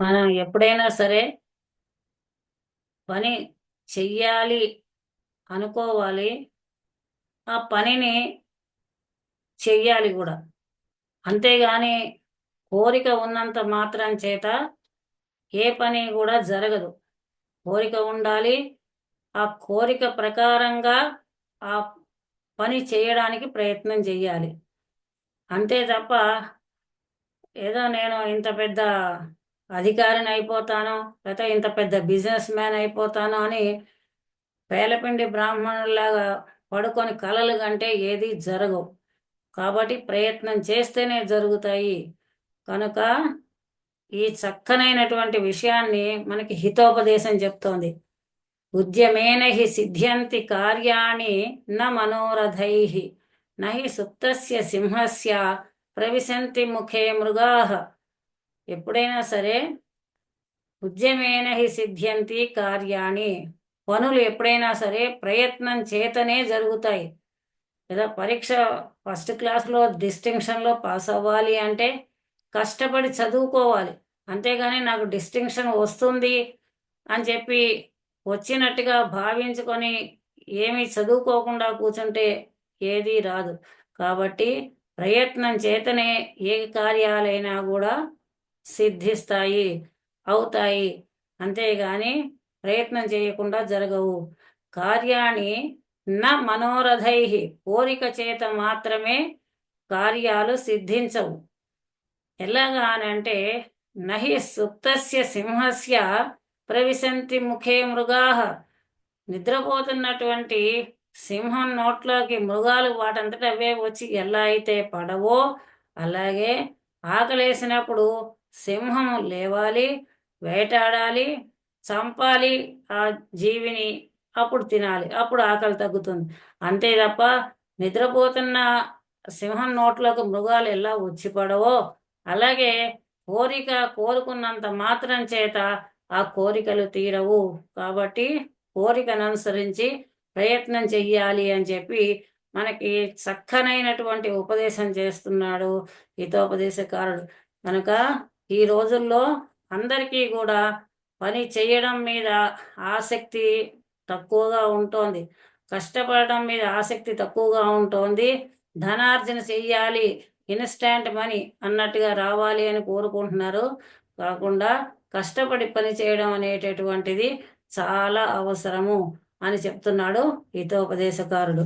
మనం ఎప్పుడైనా సరే పని చెయ్యాలి అనుకోవాలి ఆ పనిని చెయ్యాలి కూడా. అంతేగాని కోరిక ఉన్నంత మాత్రం చేత ఏ పని కూడా జరగదు. కోరిక ఉండాలి ఆ కోరిక ప్రకారంగా ఆ పని చేయడానికి ప్రయత్నం చేయాలి అంతే తప్ప ఏదో నేను ఇంత పెద్ద అధికారిని అయిపోతాను లేకపోతే ఇంత పెద్ద బిజినెస్ మ్యాన్ అయిపోతాను అని పేలపిండి బ్రాహ్మణులాగా పడుకొని కలలు కంటే ఏది జరగవు. కాబట్టి ప్రయత్నం చేస్తేనే జరుగుతాయి. కనుక ఈ చక్కనైనటువంటి విషయాన్ని మనకి హితోపదేశం చెప్తోంది. ఉద్యమేన హి సిద్ధ్యంతి కార్యాణి న మనోరథై నహి సుప్తస్య సింహస్య ప్రవిశంతి ముఖే మృగా. ఎప్పుడైనా సరే ఉద్యమేన హి సిద్ధ్యంతి కార్యాణి. పనులు ఎప్పుడైనా సరే ప్రయత్నం చేతనే జరుగుతాయి. లేదా పరీక్ష ఫస్ట్ క్లాస్లో డిస్టింక్షన్లో పాస్ అవ్వాలి అంటే కష్టపడి చదువుకోవాలి. అంతేగాని నాకు డిస్టింక్షన్ వస్తుంది అని చెప్పి వచ్చినట్టుగా భావించుకొని ఏమీ చదువుకోకుండా కూర్చుంటే ఏదీ రాదు. కాబట్టి ప్రయత్నం చేతనే ఏ కార్యాలైనా కూడా సిద్ధిస్తాయి అవుతాయి. అంతేగాని ప్రయత్నం చేయకుండా జరగవు. కార్యాన్ని న మనోరథై కోరిక చేత మాత్రమే కార్యాలు సిద్ధించవు. ఎలాగానంటే నహి సుప్తస్య సింహస్య ప్రవిశంతి ముఖే మృగా. నిద్రపోతున్నటువంటి సింహం నోట్లోకి మృగాలు వాటంతట అవే వచ్చి ఎలా అయితే పడవో అలాగే ఆకలేసినప్పుడు సింహం లేవాలి వేటాడాలి చంపాలి ఆ జీవిని అప్పుడు తినాలి అప్పుడు ఆకలి తగ్గుతుంది. అంతే తప్ప నిద్రపోతున్న సింహం నోట్లోకి మృగాలు ఎలా వచ్చి పడవో అలాగే కోరిక కోరుకున్నంత మాత్రం చేత ఆ కోరికలు తీరవు. కాబట్టి కోరికను అనుసరించి ప్రయత్నం చెయ్యాలి అని చెప్పి మనకి చక్కనైనటువంటి ఉపదేశం చేస్తున్నాడు హితోపదేశకారుడు కనుక ఈ రోజుల్లో అందరికీ కూడా పని చేయడం మీద ఆసక్తి తక్కువగా ఉంటుంది. కష్టపడడం మీద ఆసక్తి తక్కువగా ఉంటుంది. ధనార్జన చెయ్యాలి ఇన్స్టాంట్ మనీ అన్నట్టుగా రావాలి అని కోరుకుంటున్నారు. కాకుండా కష్టపడి పని చేయడం అనేటటువంటిది చాలా అవసరము అని చెప్తున్నాడు హితోపదేశకారుడు.